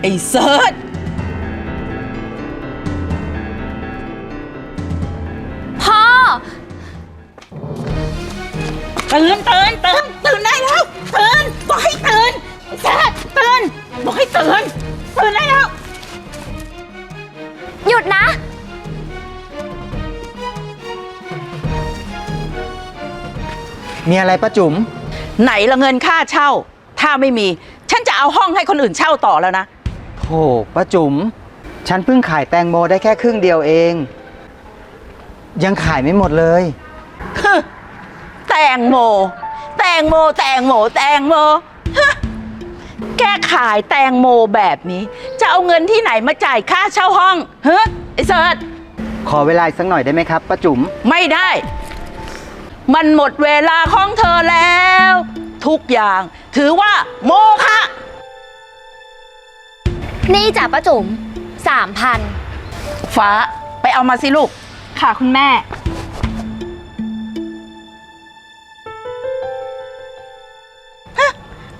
ไอ้เซิร์ชพ่อ ตื่นตื่นตื่นตื่นได้แล้วตื่นบอกให้ตื่นไอ้เซิร์ชตื่นบอกให้ตื่นตื่นได้แล้ว หยุดนะ มีอะไรป้าจุ๋มไหนละเงินค่าเช่า ถ้าไม่มี ฉันจะเอาห้องให้คนอื่นเช่าต่อแล้วนะ โธ่ป้าจุ๋มฉันเพิ่งขายแตงโมได้แค่ครึ่งเดียวเอง ยังขายไม่หมดเลยแตงโม แตงโม แตงโม แตงโมฮะแกขายแตงโมแบบนี้ จะเอาเงินที่ไหนมาจ่ายค่าเช่าห้องเฮ้ไอ้เสิร์ชขอเวลาอีกสักหน่อยได้ไหมครับป้าจุ๋มไม่ได้ มันหมดเวลาของเธอแล้ว ทุกอย่างถือว่าโมฆะ นี่จ้ะป้าจุ๋มสามพันฟ้าไปเอามาสิลูก ค่ะคุณแม่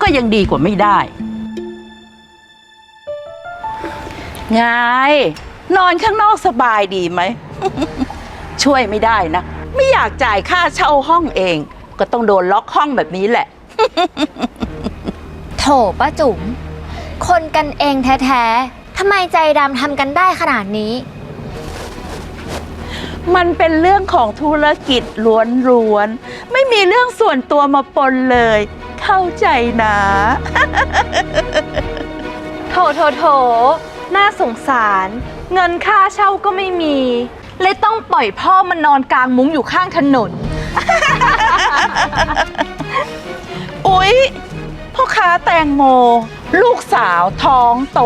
ก็ยังดีกว่าไม่ได้ ไง นอนข้างนอกสบายดีไหม ช่วยไม่ได้นะ ไม่อยากจ่ายค่าเช่าห้องเอง ก็ต้องโดนล็อกห้องแบบนี้แหละ โถป้าจุ๋ม คนกันเองแท้ๆ ทำไมใจดำทำกันได้ขนาดนี้ มันเป็นเรื่องของธุรกิจล้วนๆ ไม่มีเรื่องส่วนตัวมาปนเลย เข้าใจนะ โถโถโถน่าสงสาร เงินค่าเช่าก็ไม่มี เลยต้องปล่อยพ่อมานอนกลางมุ้งอยู่ข้างถนน อุ๊ย พ่อค้าแตงโม ลูกสาวท้องโต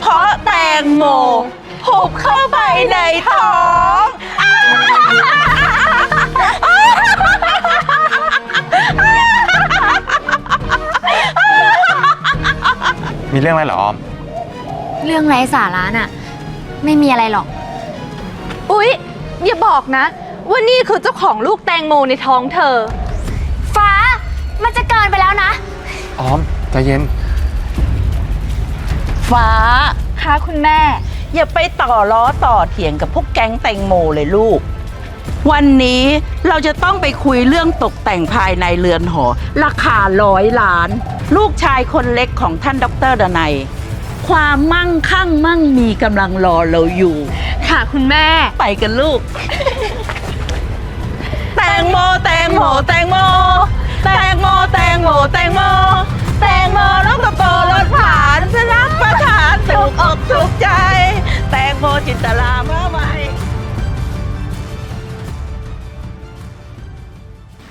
เพราะแตงโมหุบเข้าไปในท้อง มีเรื่องอะไรเหรอออม เรื่องไร้สาระน่ะ ไม่มีอะไรหรอก อุ๊ย อย่าบอกนะ ว่านี่คือเจ้าของลูกแตงโมในท้องเธอ ฟ้า มันจะเกินไปแล้วนะ ออมใจเย็น ฟ้า ค่ะคุณแม่ อย่าไปต่อล้อต่อเถียงกับพวกแก๊งแตงโมเลยลูก วันนี้เราจะต้องไปคุยเรื่องตกแต่งภายในเรือนหอ ราคาร้อยล้าน ลูกชายคนเล็กของท่านดรดนัย ความมั่งคั่งมั่งมีกำลังรอเราอยู่ ค่ะคุณแม่ ไปกันลูก แตงโม แตงโม แตงโม แตงโมแตงโมแตงโมแตงโมลูกโตรถผ่านจะรับประทานถูกอกถูกใจ แตงโมจินตลาเมื่อไหร่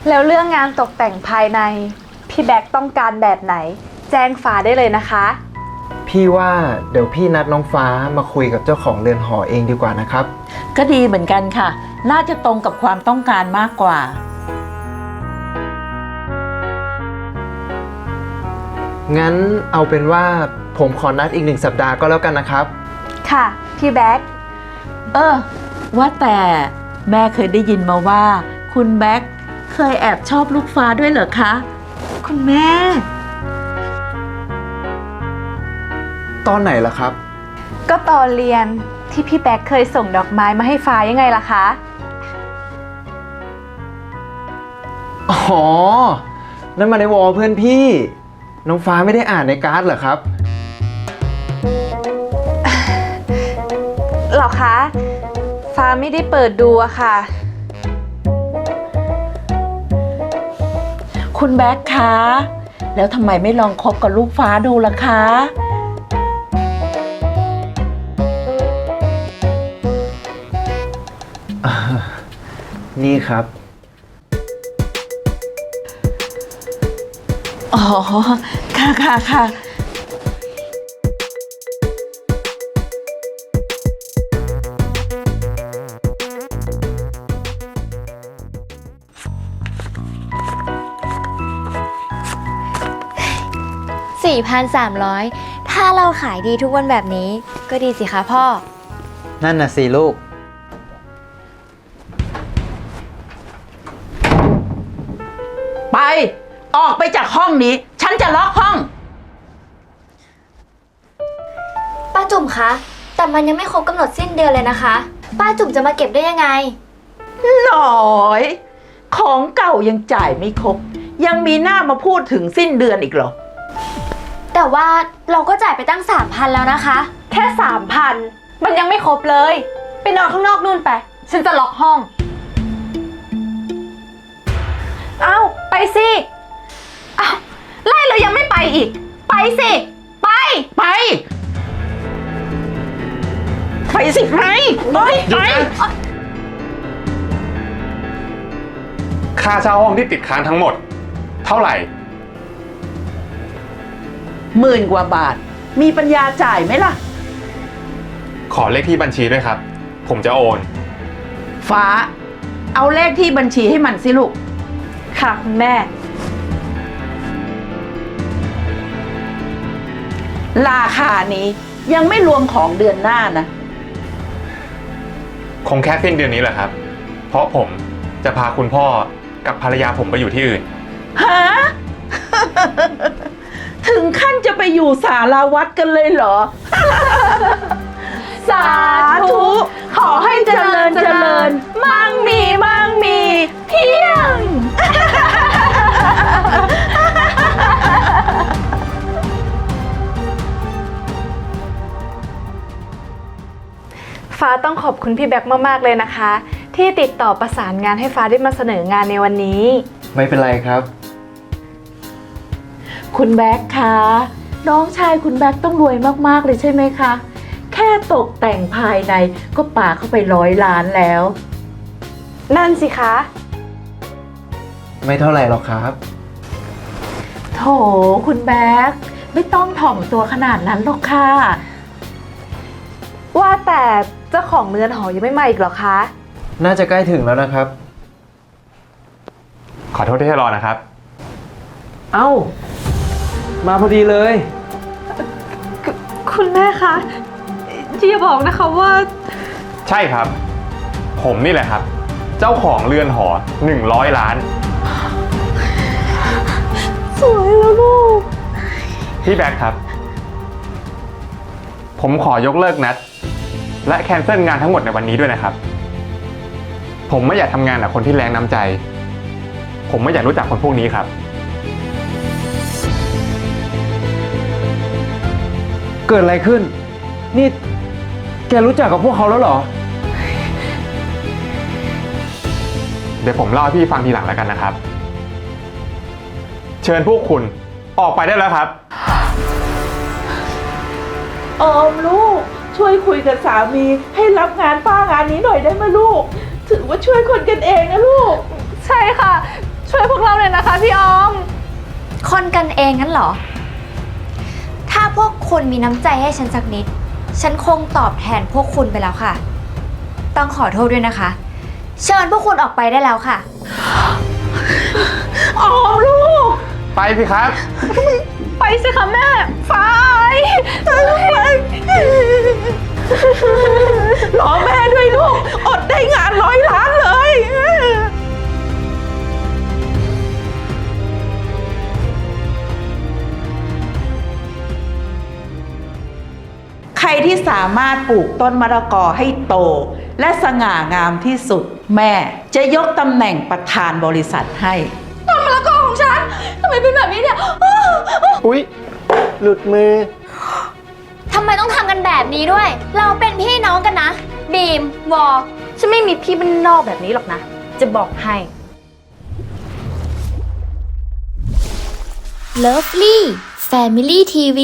แล้วเรื่องงานตกแต่งภายใน พี่แบ็คต้องการแบบไหน แจ้งฟ้าได้เลยนะคะ พี่ว่าเดี๋ยวพี่นัดน้องฟ้ามาคุยกับเจ้าของเรือนหอเองดีกว่านะครับ ก็ดีเหมือนกันค่ะ น่าจะตรงกับความต้องการมากกว่า งั้นเอาเป็นว่าผมขอนัดอีกหนึ่งสัปดาห์ก็แล้วกันนะครับ ค่ะ พี่แบ็คเออ ว่าแต่แม่เคยได้ยินมาว่า คุณแบ็คเคยแอบชอบลูกฟ้าด้วยเหรอคะ คุณแม่ ตอนไหนล่ะครับ ก็ตอนเรียนที่พี่แบ็คเคยส่งดอกไม้มาให้ฟ้ายังไงล่ะคะ อ๋อ นั่นมาในวอลเพื่อนพี่ น้องฟ้าไม่ได้อ่านในการ์ดเหรอครับ หรอคะ ฟ้าไม่ได้เปิดดูอะค่ะ คุณแบ็คคะ แล้วทำไมไม่ลองคบกับลูกฟ้าดูล่ะคะ นี่ครับ อ๋อ ค่ะค่ะค่ะ 4,300 ถ้าเราขายดีทุกวันแบบนี้ ก็ดีสิคะพ่อ นั่นน่ะสิลูก ออกไปจากห้องนี้ ฉันจะล็อกห้องคะ แต่มันยังไม่ครบกำหนดสิ้นเดือนเลยนะคะ ป้าจุ๋มจะมาเก็บได้ยังไง หน่อย ของเก่ายังจ่ายไม่ครบ ยังมีหน้ามาพูดถึงสิ้นเดือนอีกเหรอ แต่ว่าเราก็จ่ายไปตั้งสามพันแล้วนะคะ แค่สามพันมันยังไม่ครบเลย ไปนอนข้างนอกนู่นไป ฉันจะล็อกห้อง เอ้าไปสิเอ้า ไล่เรายังไม่ไปอีก ไปสิ ไป ไป ไปสิไปไปไปค่าเช่าห้องที่ติดค้างทั้งหมด เท่าไหร่ หมื่นกว่าบาท มีปัญญาจ่ายไหมล่ะ ขอเลขที่บัญชีด้วยครับ ผมจะโอน ฟ้า เอาเลขที่บัญชีให้มันสิลูก ค่ะคุณแม่ ราคานี้ยังไม่รวมของเดือนหน้านะ คงแค่สิ้นเดือนนี้แหละครับ เพราะผมจะพาคุณพ่อกับภรรยาผมไปอยู่ที่อื่น ฮะ ถึงขั้นจะไปอยู่สาราวัดกันเลยเหรอ สาธุ ขอให้เจริญเจริญ มั่งมีมั่งมี เพียง ฟ้าต้องขอบคุณพี่แบ็คมากๆเลยนะคะ ที่ติดต่อประสานงานให้ฟ้าได้มาเสนองานในวันนี้ ไม่เป็นไรครับ คุณแบ็คคะน้องชายคุณแบ็คต้องรวยมากๆเลยใช่ไหมคะ แค่ตกแต่งภายในก็ป่าเข้าไปร้อยล้านแล้ว นั่นสิคะ ไม่เท่าไหร่หรอกครับ โถคุณแบ็คไม่ต้องถ่อมตัวขนาดนั้นหรอกค่ะว่าแต่เจ้า ของเรือนหอยังไม่มาอีกเหรอคะ น่าจะใกล้ถึงแล้วนะครับ ขอโทษที่ให้รอนะครับ เอ้า มาพอดีเลย คุณแม่คะอย่าบอกนะคะว่า ใช่ครับ ผมนี่แหละครับ เจ้าของเรือนหอ 100 ล้าน สวยแล้วลูก พี่แบ็คครับ ผมขอยกเลิกนัด และแคนเซิลงานทั้งหมดในวันนี้ด้วยนะครับ ผมไม่อยากทำงานกับคนที่แรงน้ำใจ ผมไม่อยากรู้จักคนพวกนี้ครับ เกิดอะไรขึ้น นี่ แกรู้จักกับพวกเขาแล้วเหรอ เดี๋ยวผมเล่าให้พี่ฟังทีหลังแล้วกันนะครับ เชิญพวกคุณออกไปได้แล้วครับ ออมลูก ช่วยคุยกับสามีให้รับงานป้างานนี้หน่อยได้ไหมลูก ถือว่าช่วยคนกันเองนะลูก ใช่ค่ะ ช่วยพวกเราเลยนะคะพี่ออม คนกันเองงั้นเหรอ ถ้าพวกคุณมีน้ำใจให้ฉันสักนิด ฉันคงตอบแทนพวกคุณไปแล้วค่ะ ต้องขอโทษด้วยนะคะ เชิญพวกคุณออกไปได้แล้วค่ะ ออมลูก ไปสิครับ ไปสิคะแม่ไปไปไปรอแม่ด้วยลูก อดได้งานร้อยล้านเลย ใครที่สามารถปลูกต้นมะละกอให้โต และสง่างามที่สุด แม่จะยกตำแหน่งประธานบริษัทให้ ฉันทำไมเป็นแบบนี้เนี่ยอุ๊ย หลุดมือ ทำไมต้องทำกันแบบนี้ด้วย เราเป็นพี่น้องกันนะ บีม วอ ฉันไม่มีพี่บ้านนอกแบบนี้หรอกนะ จะบอกให้ Lovely Family TV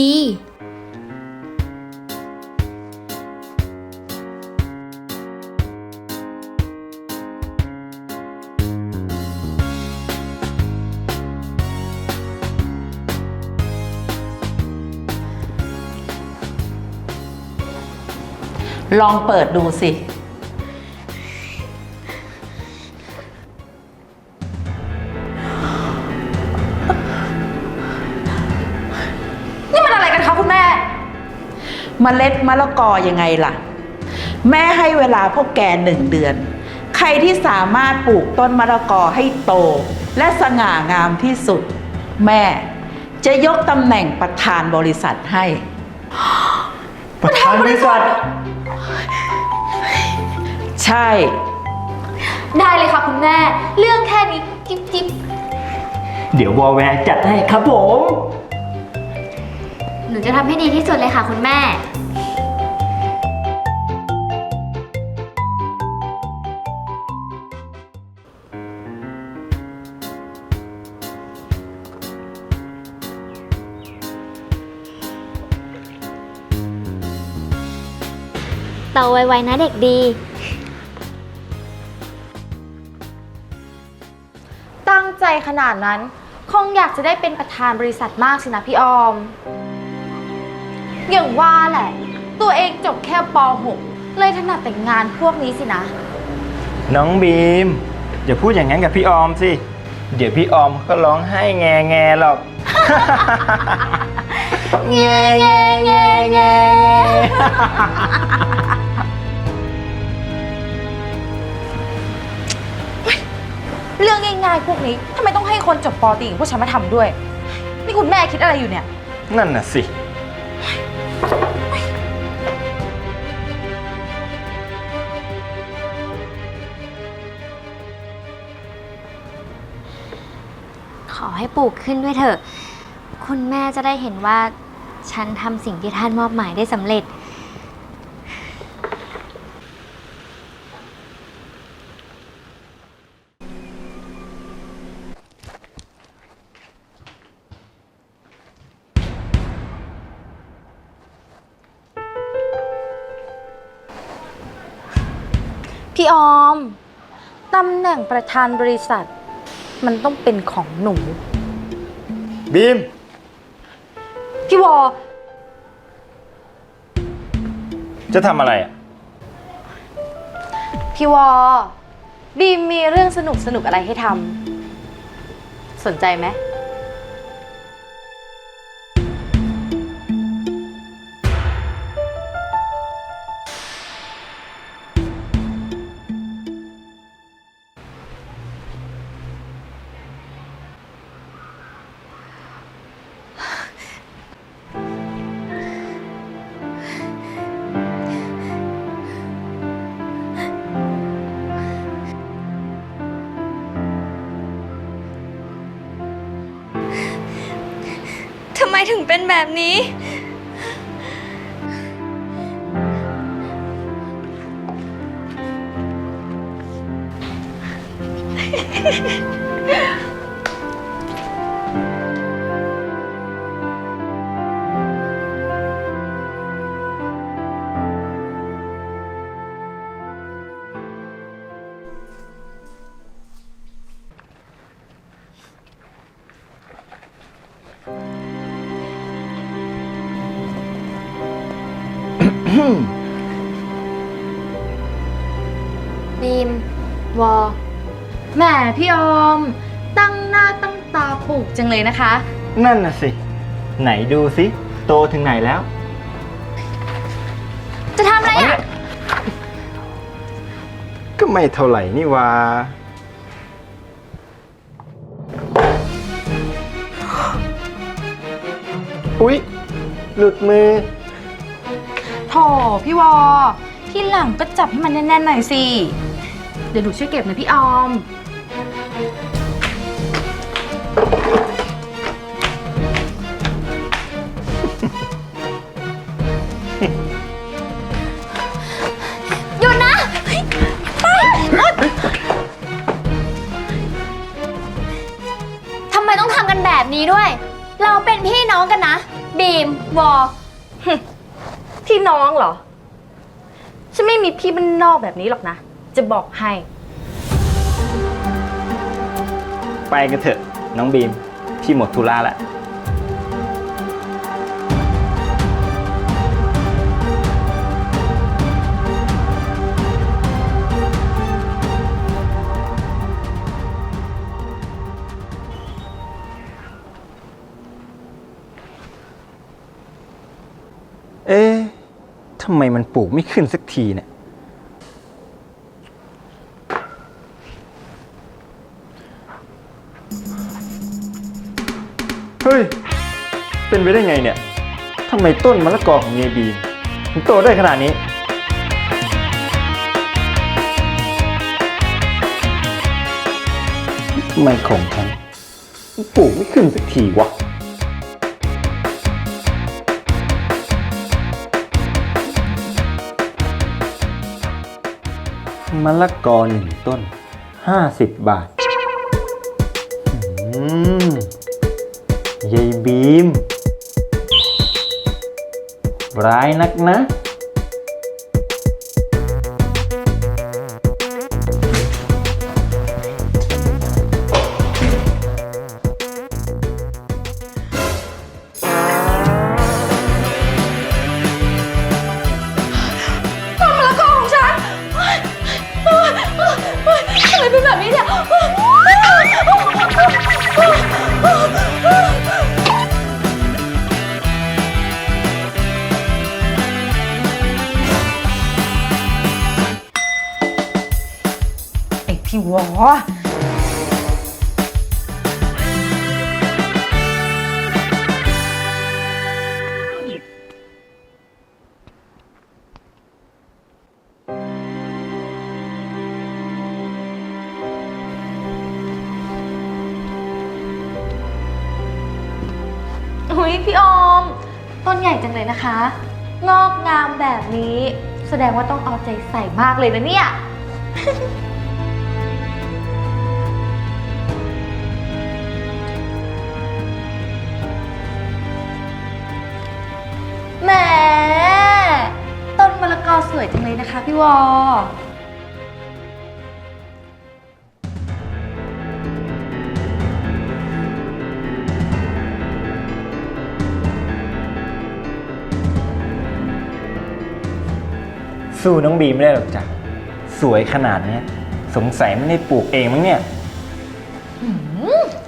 ลองเปิดดูสิ นี่มันอะไรกันคะคุณแม่ เมล็ดมะละกอยังไงล่ะ แม่ให้เวลาพวกแกหนึ่งเดือน ใครที่สามารถปลูกต้นมะละกอให้โต และสง่างามที่สุด แม่จะยกตำแหน่งประธานบริษัทให้างบริษัท ใช่ ได้เลยค่ะคุณแม่ เรื่องแค่นี้จิ๊บจิ๊บเดี๋ยววอลแวร์จัดให้ครับผม หนูจะทำให้ดีที่สุดเลยค่ะคุณแม่ โตไวๆนะเด็กดี ตั้งใจขนาดนั้น คงอยากจะได้เป็นประธานบริษัทมากสินะพี่ออม อย่างว่าแหละ ตัวเองจบแค่ป .6 เลยถนัดแต่งงานพวกนี้สินะ น้องบีมอย่าพูดอย่างนั้นกับพี่ออมสิ เดี๋ยวพี่ออมก็ร้องไห้แงแงหรอก แงแงแงแงเรื่องง่ายๆพวกนี้ทำไมต้องให้คนจบปอตรีอย่างพวกฉันมาทำด้วย นี่คุณแม่คิดอะไรอยู่เนี่ย นั่นน่ะสิ ขอให้ปลูกขึ้นด้วยเถอะ คุณแม่จะได้เห็นว่า ฉันทำสิ่งที่ท่านมอบหมายได้สำเร็จ พี่ออม ตำแหน่งประธานบริษัท มันต้องเป็นของหนู บีม พี่วอ จะทำอะไรอะ พี่วอ บีมมีเรื่องสนุกสนุกๆอะไรให้ทำสนใจไหม ถึงเป็นแบบนี้ บีมวอแหมพี่ออม ตั้งหน้าตั้งตาปลูกจังเลยนะคะ นั่นน่ะสิ ไหนดูสิโตถึงไหนแล้ว จะทำอะไรอะ ก็ไม่เท่าไหร่นี่วาอุ๊ย หลุดมือ โถพี่วอ ที่หลังก็จับให้มันแน่นๆหน่อยสิ เดี๋ยวหนูช่วยเก็บนะพี่ออม หยุดนะไปทำไมต้องทำกันแบบนี้ด้วย เราเป็นพี่น้องกันนะ บีม วอ พี่น้องเหรอ ฉันไม่มีพี่บ้านนอกแบบนี้หรอกนะ จะบอกให้ ไปกันเถอะ น้องบีม พี่หมดธุระแล้วำไมมันปลูกไม่ขึ้นสักทีเนี่ย เฮ้ย เป็นไปได้ไงเนี่ย ทำไมต้นมะละกอของยายบีมถึงโตได้ขนาดนี้ ทำไมของฉันปลูกไม่ขึ้นสักทีวะ มะละกอหนึ่งต้นห้าสิบบาทอืมยายบีม ร้ายนักนะ พี่ออม ต้นใหญ่จังเลยนะคะ งอกงามแบบนี้ แสดงว่าต้องเอาใจใส่มากเลยนะเนี่ย แหมต้นมะละกอสวยจังเลยนะคะพี่วอ สู้น้องบีมไม่ได้หรอกจ้ะ สวยขนาดเนี้ยสงสัยไม่ได้ปลูกเองมั้งเนี่ย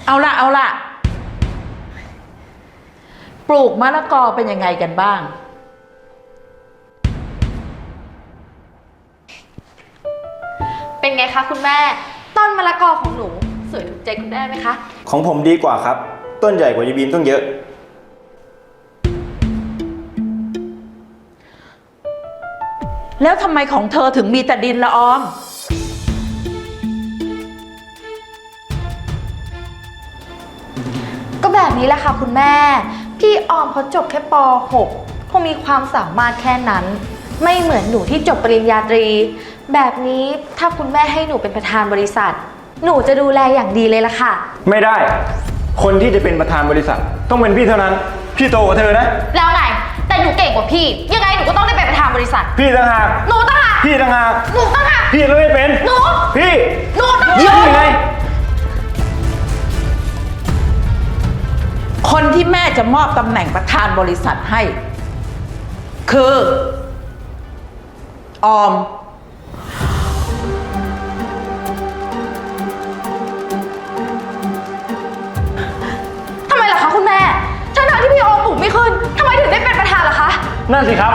เอาละเอาละปลูกมะละกอเป็นยังไงกันบ้าง เป็นไงคะคุณแม่ ต้นมะละกอของหนู สวยถูกใจคุณแม่ไหมคะ ของผมดีกว่าครับ ต้นใหญ่กว่ายายบีมต้องเยอะ แล้วทำไมของเธอถึงมีแต่ดินละออม ก็แบบนี้แหละค่ะคุณแม่ พี่ออมเขาจบแค่ป .6 คงมีความสามารถแค่นั้น ไม่เหมือนหนูที่จบปริญญาตรี แบบนี้ถ้าคุณแม่ให้หนูเป็นประธานบริษัท หนูจะดูแลอย่างดีเลยล่ะค่ะ ไม่ได้ คนที่จะเป็นประธานบริษัท ต้องเป็นพี่เท่านั้น พี่โตกว่าเธอนะ แล้วไงแต่หนูเก่งกว่าพี่ ยังไงหนูก็ต้องได้เป็นประธาน บริษัท พี่ต่างหากหนูต่างหากพี่ต่างหากหนูต่างหากพี่แล้วไม่เป็นหนูพี่หนูต่างพี่หากไงคนที่แม่จะมอบตำแหน่งประธานบริษัทให้ คือ ออม ทำไมล่ะคะคุณแม่ทั้งๆที่พี่ออมปลูกไม่ขึ้นทำไมถึงได้เป็นประธานล่ะคะ นั่นสิครับ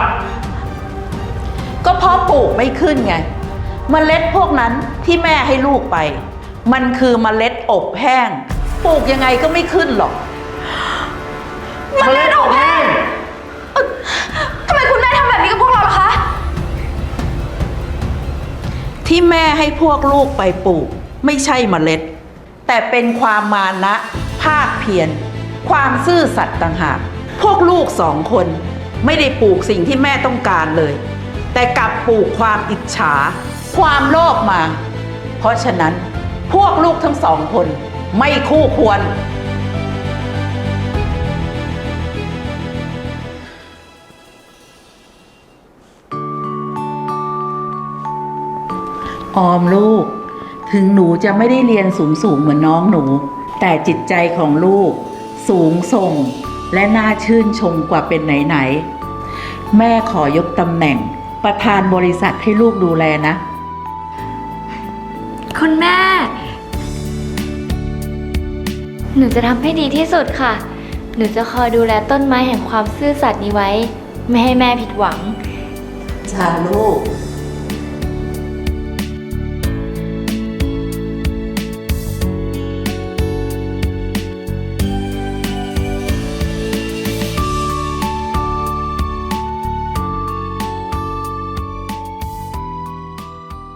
ก็เพราะปลูกไม่ขึ้นไงเมล็ดพวกนั้นที่แม่ให้ลูกไป มันคือเมล็ดอบแห้ง ปลูกยังไงก็ไม่ขึ้นหรอกมันเล่นอบแห้งเอ่อทำไมคุณแม่ทำแบบนี้กับพวกเราล่ะคะ ที่แม่ให้พวกลูกไปปลูก ไม่ใช่เมล็ด แต่เป็นความมานะภาคเพียรความซื่อสัตย์ต่างหาก พวกลูกสองคน ไม่ได้ปลูกสิ่งที่แม่ต้องการเลย แต่กลับปลูกความอิจฉา ความโลภมา เพราะฉะนั้นพวกลูกทั้งสองคนไม่คู่ควร ออมลูก ถึงหนูจะไม่ได้เรียนสูงสูงเหมือนน้องหนู แต่จิตใจของลูก สูงส่ง และน่าชื่นชมกว่าเป็นไหน ๆ แม่ขอยกตำแหน่ง ประธานบริษัทให้ลูกดูแลนะ คุณแม่ หนูจะทำให้ดีที่สุดค่ะ หนูจะคอยดูแลต้นไม้แห่งความซื่อสัตย์นี้ไว้ ไม่ให้แม่ผิดหวัง จ้าลูก